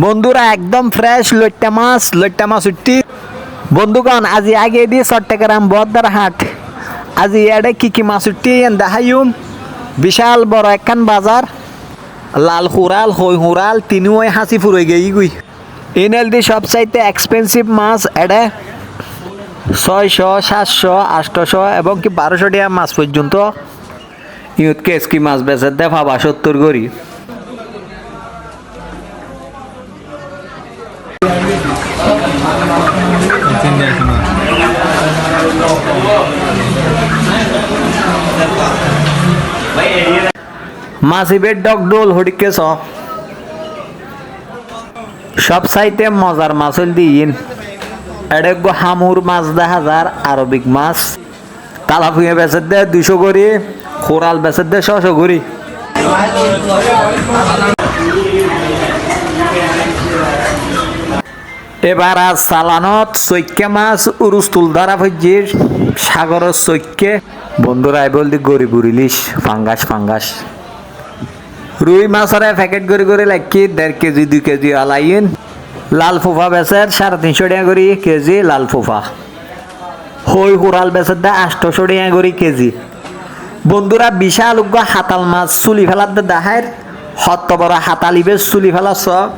বন্ধুরা একদম ফ্রেশ লইট্টা মাছ লইট্টা মাছ উঠতি। বন্ধুগণ, আজি আগে দি চট্টগ্রাম বদ্দার হাট। আজি ইয়াডে কি কি মাছ উঠতি দেখাইম বিশাল বড় একখান বাজার। লাল হুরাল, হই হুরাল তিনিও হাসি ফুরে গেই গুই। এনএল দি সবচাইতে এক্সপেন্সিভ মাছ এডে ছয়শো, সাতশো আটশোশো এবং কি বারোশো টাকা মাছ পর্যন্ত। ইউথ কেসকি মাছ বেচে দে ভাবা সত্তর করি। মাসিবের ডগ ডোল হডিকে স সব সাইতে মজার মাছ হল দিন। এডেগো হামুর মাছ দেখা যার আরবিক মাছ। কালাফুয়ে বেচের দে দুশো করি, খোরাল বেচের দে ছশো করি। এবার আজ সালানত, চৈক্যা মাছ উরুস্তুল ধরা ফজির সাগরের চৈক্যে। বন্ধুরা বল দি গরিব ইলিশ, ফাঙ্গাস ফাঙ্গাস। রুই মাছের প্যাকেট করে করে লাগি দেড় কেজি, দুই কেজি আলাইন। লাল ফুফা বেচের, সাড়ে তিনশো টাকা করি কেজি লাল ফুফা। হই হুরাল বেচের দা আটশোশো টাকা করি কেজি। বন্ধুরা, বিশাল হাতাল মাছ, চুলি ফেলার দে দেখায় হত্ত বড় হাতালিবে চুলি ফেলা সব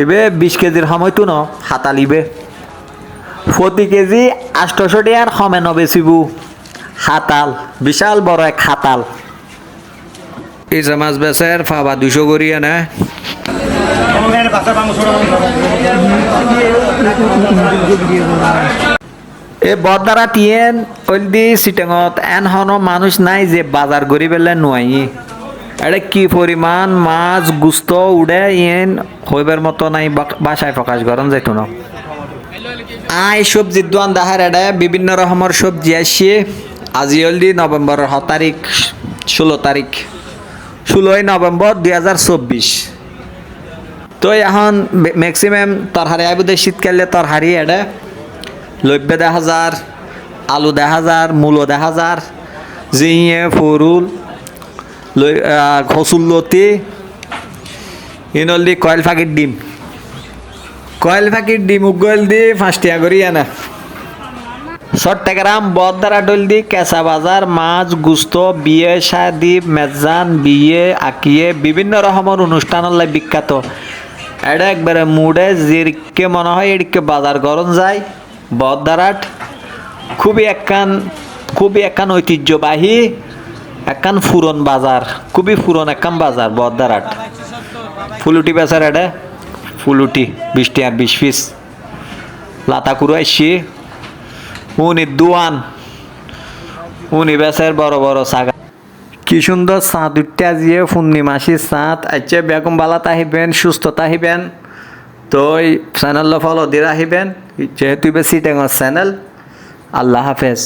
এবে বিশ কেজির সময়তো ন হাতালিবে। প্রতি কেজি আটশোশো টাকার সমেন বেচিবু। হাতাল বিশাল বড় এক হাতাল। ইসা মাছ বেচের ফাবা দুশো করিয়া না এ বদারা টিয়েন ওলদি সিটেঙত এন হন মানুষ নাই যে বাজার করি পেলে নোয়াই এটা কি পরিমাণ মাছ, গুস্ত, উড়ে, ইয়েন, হইবার মতো নাই বাসায় প্রকাশ করেন যাইতো না আই সবজির দোয়ান দেখার এটা বিভিন্ন রকমের সবজি আসছে। আজি হলদি নভেম্বরের হ তারিখ, ষোলো তারিখ, ষোলোই নভেম্বর দুই হাজার চব্বিশ। তো এখন ম্যাক্সিমাম তরহারি আইবুদে শীতকালে তরহারি এটা লব্য দেখা যার আলু দেখা যার মূলো দেখা যার জিয়ে ফুরুল খসুল্লতি ইনলদি কয়েল ফাঁকির ডিম কয়েল ফাঁকির ডিম উগল দি পাঁচটিয়া করি আনা। চট্টগ্রাম বদারা ডল দি কেঁচা বাজার মাছ, গুস্ত, বিয়ে শাদি মেজান, বিয়ে, আঁকিয়ে, বিভিন্ন রকমের অনুষ্ঠানের বিখ্যাত। এটা একবারে মুডে যেদিকে মনে হয় এদিকে বাজার গরম যায়। বদারাট খুবই একখান খুবই একখান ঐতিহ্যবাহী একখান ফুরন বাজার, খুবই ফুরন একখান বাজার বদারাট ফুলুটি বেচার এটা ফুলুটি বিশটি আর বিশ পিস। লাতা কুরু আসছি উনি দুয়ান। উনি বেচার বড় বড় সাগা। কি সুন্দর চাঁদ উঠতে আজিয়ে পূর্ণিমাসি চাঁদ। আচ্ছা বেগম বালাত আহিবেন, সুস্থতা আহিবেন। তো চ্যানেল ফলো দিয়ে আহিবেন। যেহেতু বেশি টেঙর চ্যানেল আল্লাহ হাফেজ।